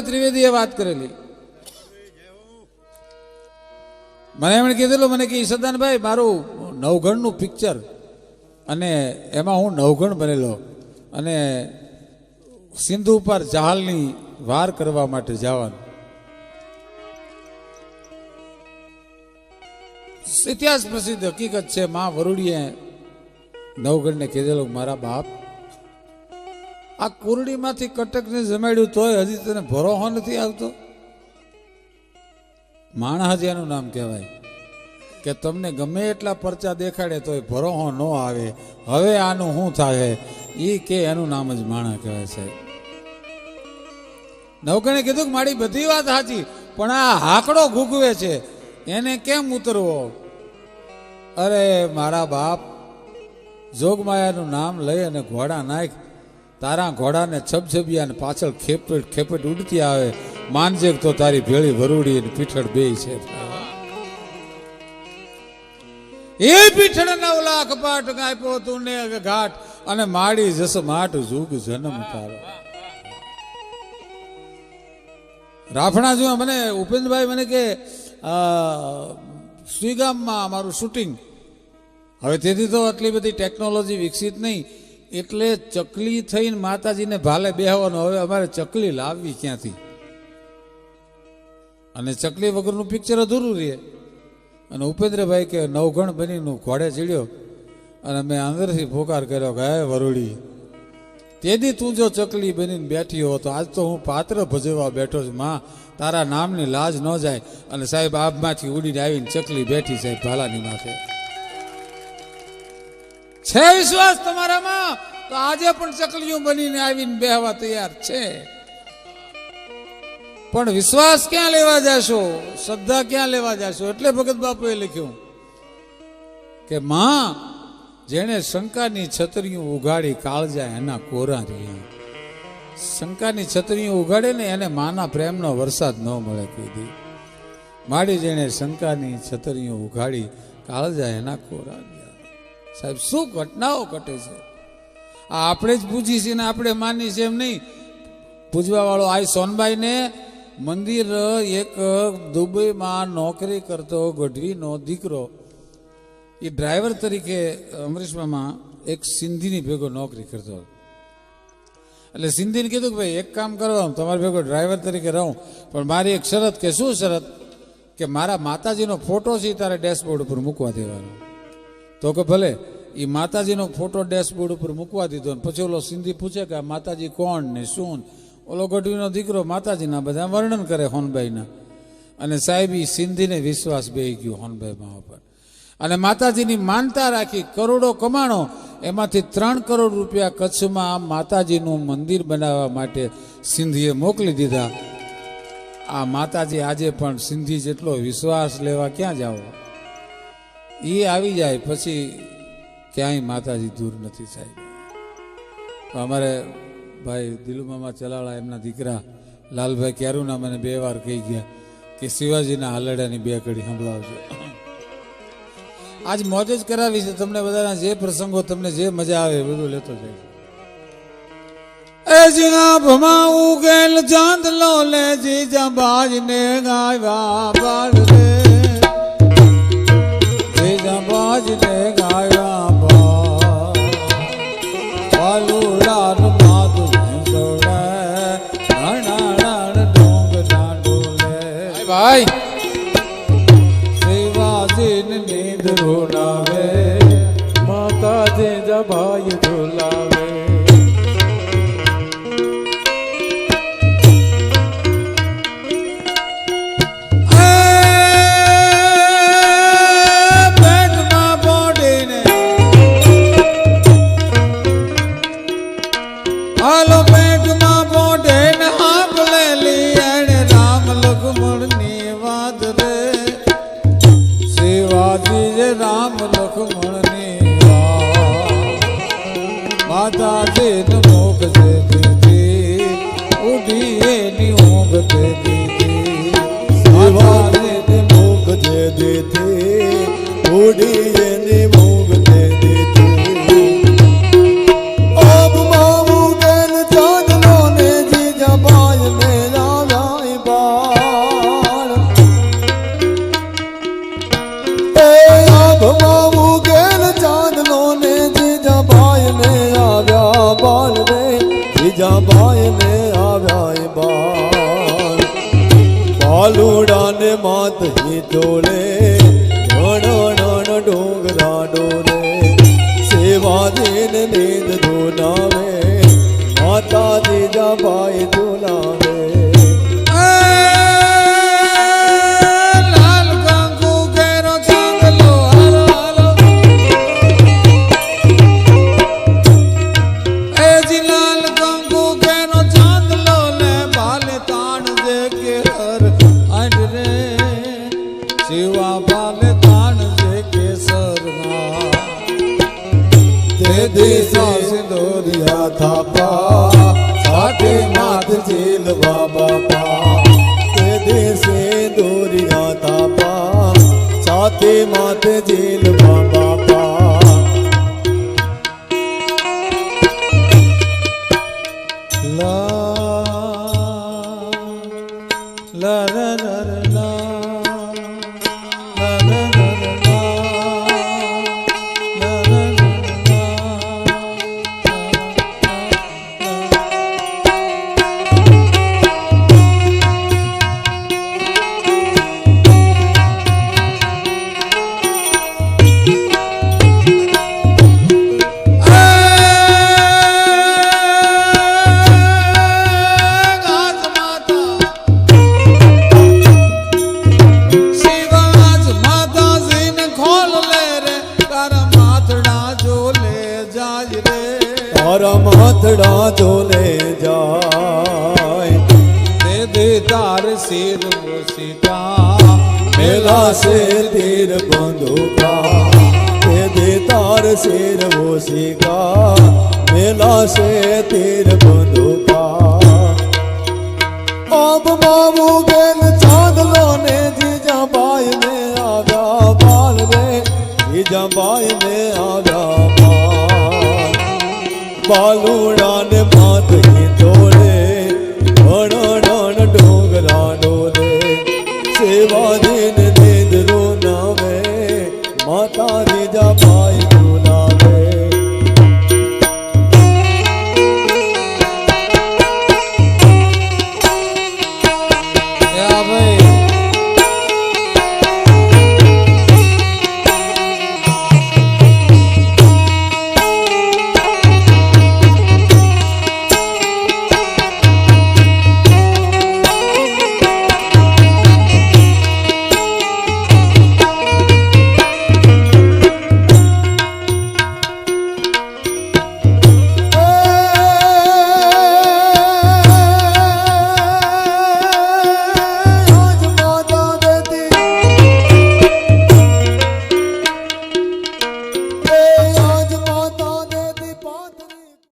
ત્રિવેદીએ વાત કરેલી. મને એમણે કીધેલું, મને કે સદાનભાઈ મારું નવગણનું પિક્ચર અને એમાં હું નવગણ બનેલો અને સિંધુ ઉપર જહાલની વાર કરવા માટે જવાનું. ઇતિહાસ પ્રસિદ્ધ હકીકત છે, મા વરુડીએ નવગણને કીધેલું, મારા બાપ આ કુરડીમાંથી કટકને જમાડ્યું તોય હજી તને ભરોહો નથી આવતો? માણસ એનું નામ કહેવાય. કે તમને ગમે એટલા પરચા દેખાડે તોય ભરોહો ન આવે. હવે આનું શું થાય? એ કે એનું નામ જ માણા કહેવાય સાહેબ. નવકણે કીધું કે મારી બધી વાત સાચી, પણ આ હાકડો ઘૂકવે છે. એને કેમ ઉતરવો? અરે મારા બાપ, જોગમાયાનું નામ લઈ અને ઘોડા નાખ. તારા ઘોડાને છબછબિયાને પાછળ ખેપેટ ખેપેટ ઉડતી આવે માનજે તો તારી ભેળી વરુડી અને પીઠળ બે છે. એ પીઠળના ઓલા કપાટ ગાયપો તું ને ઘાટ અને માડી જસ માટ જુગ જન્મ તારો. રાફણા જુઓ મને ઉપેન્દ્રભાઈ મને કે અ, સુઈગામમાં અમારું શૂટિંગ. હવે તેથી તો આટલી બધી ટેકનોલોજી વિકસિત નહીં એટલે ચકલી થઈને માતાજીને ભાલે બેહવાનું. હવે અમારે ચકલી લાવવી ક્યાંથી? અને ચકલી વગરનું પિક્ચર અધૂરું રહે. અને ઉપેન્દ્રભાઈ કે નવગણ બનીનું ઘોડે ચીડ્યો. અને મેં અંદરથી પોકાર કર્યો કે, હે વરુડી, તેથી તું જો ચકલી બનીને બેઠી હો તો આજ તો હું પાત્ર ભજવવા બેઠો છું. માં, તારા નામની લાજ ન જાય. અને સાહેબ આબમાંથી ઉડીને આવીને ચકલી બેઠી સાહેબ ભાલાની માથે. છે વિશ્વાસ તમારામાં? તો આજે પણ ચકલીઓ બનીને આવીને બેહવા તૈયાર છે. પણ વિશ્વાસ ક્યાં લેવા જશો? શ્રદ્ધા ક્યાં લેવા જશો? એટલે ભગત બાપુએ લખ્યું કે, માં, જેણે શંકાની છતરીઓ ઉગાડી કાળજા એના કોરા રહ્યા. શંકાની છતરીઓ ઉગાડે ને એને માના પ્રેમનો વરસાદ ન મળે કીધી. માડી જેણે શંકાની છતરીઓ ઉગાડી કાળજા એના કોરા રહ્યા. સાહેબ, શું ઘટનાઓ ઘટે છે? આ આપણે જ પૂછી છીએ ને આપણે માની છે એમ નહીં. પૂજવાવાળો આ સોનબાઈને મંદિર એક દુબઈમાં નોકરી કરતો, ગઢવીનો દીકરો. એ ડ્રાઈવર તરીકે અમરીશમાં એક સિંધીની ભેગો નોકરી કરતો. એટલે સિંધીને કીધું કે ભાઈ, એક કામ કરવાનું તમારી ભેગો ડ્રાઈવર તરીકે રહું. પણ મારી એક શરત કે શું શરત? કે મારા માતાજીનો ફોટો છે તારે ડેશબોર્ડ ઉપર મૂકવા દેવાનો. તો કે ભલે એ માતાજીનો ફોટો ડેશબોર્ડ ઉપર મૂકવા દીધો ને પછી ઓલો સિંધી પૂછે કે આ માતાજી કોણ ને શું ઓલો ગઢવીનો દીકરો માતાજીના બધા વર્ણન કરે હોનબાઈના અને સાહેબ એ સિંધીને વિશ્વાસ બે ગયો હોનભાઈ મા ઉપર. અને માતાજીની માનતા રાખી કરોડો કમાણો, એમાંથી ત્રણ કરોડ રૂપિયા કચ્છમાં માતાજીનું મંદિર બનાવવા માટે સિંધીએ મોકલી દીધા. આ માતાજી આજે પણ સિંધી જેટલો વિશ્વાસ લેવા ક્યાં જાવ એ આવી જાય, પછી ક્યાંય માતાજી દૂર નથી સાહેબ. અમારે ભાઈ દિલુમામા ચલાળા એમના દીકરા લાલભાઈ ક્યારુના મને બે વાર કહી ગયા કે શિવાજીના હાલડાની બે કડી સંભળાવજો. આજ મોજ જ કરાવી છે તમને બધાના, જે પ્રસંગો તમને જે મજા આવે બધું લેતો જાય. એ જીગા ભમા ઉગેલ ચાંદલો લે જીજા બાજ ને ગાયવા બાળ ભાઈ એની ઊંઘ તે દીધી. શિવાજીને મૂગ દે દીધી. ઉડી વાલુડાને માત જોડે. શિવા પાલ તાણ જે કેસરના તે દિશા સિંદોરિયા થાપા, સાથે નાથ જીલવા બાપા. તે દિશે દોરિયા થાપા, સાથે માથ જીલવા બાપા. તારા માથડા જોલે જાય. દે દે તાર શેર મુસિકા મેલા સે તીર બંદૂકા દે દે તાર શેર ઓશિકા મેલા સે તીર બંદૂકા આબ બાબુ ગેલ ચાંદલો ને જીજા બાઈ ને આવ્યા બાલ રે જીજા બાઈ ને આવ્યા બાલુડાને ભાત કીધો રે ભણણ ડોગરાનો રે. સેવા